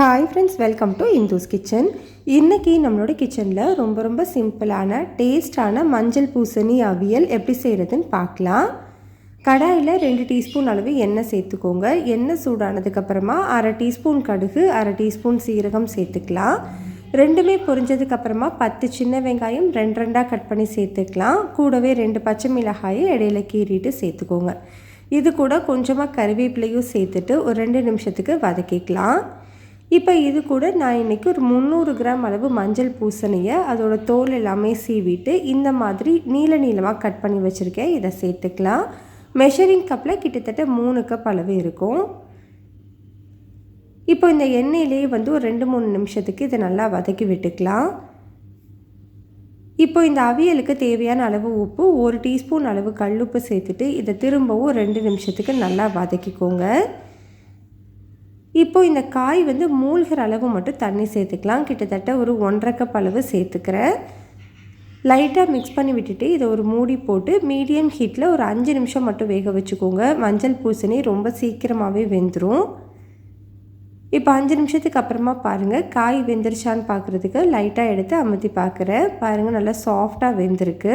Hi friends welcome to Indu's kitchen இன்றைக்கி நம்மளோட கிச்சனில் ரொம்ப ரொம்ப சிம்பிளான டேஸ்டான மஞ்சள் பூசணி அவியல் எப்படி செய்கிறதுன்னு பார்க்கலாம். கடாயில் ரெண்டு டீஸ்பூன் அளவு எண்ணெய் சேர்த்துக்கோங்க. எண்ணெய் சூடானதுக்கப்புறமா அரை டீஸ்பூன் கடுகு அரை டீஸ்பூன் சீரகம் சேர்த்துக்கலாம். ரெண்டுமே பொரிஞ்சதுக்கப்புறமா பத்து சின்ன வெங்காயம் ரெண்டு ரெண்டாக கட் பண்ணி சேர்த்துக்கலாம். கூடவே ரெண்டு பச்சை மிளகாயை இடையில கீறிட்டு சேர்த்துக்கோங்க. இது கூட கொஞ்சமாக கருவேப்பிலையும் சேர்த்துட்டு ஒரு ரெண்டு நிமிஷத்துக்கு வதக்கிக்கலாம். இப்போ இது கூட நான் இன்றைக்கி ஒரு முந்நூறு கிராம் அளவு மஞ்சள் பூசணியை அதோட தோல் எல்லாமே சீவிட்டு இந்த மாதிரி நீல நீளமாக கட் பண்ணி வச்சுருக்கேன். இதை சேர்த்துக்கலாம். மெஷரிங் கப்பில் கிட்டத்தட்ட மூணு கப் அளவு இருக்கும். இப்போ இந்த எண்ணெயிலே வந்து ஒரு ரெண்டு மூணு நிமிஷத்துக்கு இதை நல்லா வதக்கி விட்டுக்கலாம். இப்போ இந்த அவியலுக்கு தேவையான அளவு உப்பு ஒரு டீஸ்பூன் அளவு கல்லுப்பு சேர்த்துட்டு இதை திரும்பவும் ரெண்டு நிமிஷத்துக்கு நல்லா வதக்கிக்கோங்க. இப்போ இந்த காய் வந்து மூழ்கிற அளவு மட்டும் தண்ணி சேர்த்துக்கலாம். கிட்டத்தட்ட ஒரு ஒன்றரை கப் அளவு சேர்த்துக்கிறேன் லைட்டாக மிக்ஸ் பண்ணி விட்டுட்டு இதை ஒரு மூடி போட்டு மீடியம் ஹீட்டில் ஒரு அஞ்சு நிமிஷம் மட்டும் வேக வச்சுக்கோங்க. மஞ்சள் பூசணி ரொம்ப சீக்கிரமாகவே வெந்துடும் இப்போ அஞ்சு நிமிஷத்துக்கு அப்புறமா பாருங்கள் காய் வெந்துருச்சான்னு பார்க்குறதுக்கு லைட்டாக எடுத்து அமுத்தி பார்க்குறேன். பாருங்கள் நல்லா சாஃப்டாக வெந்திருக்கு.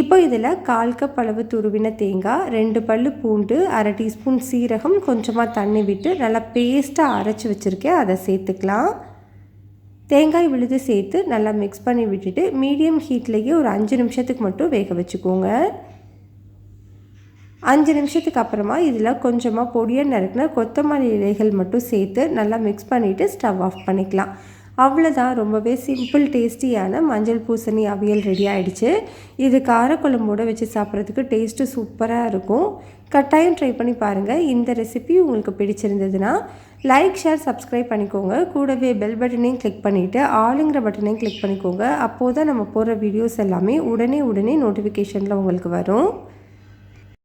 இப்போ இதில் கால் கப் அளவு துருவின தேங்காய் ரெண்டு பல் பூண்டு அரை டீஸ்பூன் சீரகம் கொஞ்சமாக தண்ணி விட்டு நல்லா பேஸ்ட்டாக அரைச்சி வச்சுருக்கேன். அதை சேர்த்துக்கலாம். தேங்காய் விழுது சேர்த்து நல்லா மிக்ஸ் பண்ணி விட்டுட்டு மீடியம் ஹீட்லேயே ஒரு அஞ்சு நிமிஷத்துக்கு மட்டும் வேக வச்சுக்கோங்க. அஞ்சு நிமிஷத்துக்கு அப்புறமா இதில் கொஞ்சமாக பொடியாக நறுக்கின கொத்தமல்லி இலைகள் மட்டும் சேர்த்து நல்லா மிக்ஸ் பண்ணிவிட்டு ஸ்டவ் ஆஃப் பண்ணிக்கலாம். அவ்வளோதான் ரொம்பவே சிம்பிள் டேஸ்டியான மஞ்சள் பூசணி அவியல் ரெடி ஆகிடுச்சு இது காரக்குழம்போடு வச்சு சாப்பிட்றதுக்கு டேஸ்ட்டு சூப்பராக இருக்கும். கட்டாயம் ட்ரை பண்ணி பாருங்கள் இந்த ரெசிபி உங்களுக்கு பிடிச்சிருந்ததுன்னா லைக் ஷேர் சப்ஸ்கிரைப் பண்ணிக்கோங்க. கூடவே பெல் பட்டனையும் கிளிக் பண்ணிவிட்டு ஆளுங்கிற பட்டனையும் கிளிக் பண்ணிக்கோங்க. அப்போது தான் நம்ம போடுற வீடியோஸ் எல்லாமே உடனே உடனே நோட்டிஃபிகேஷனில் உங்களுக்கு வரும்.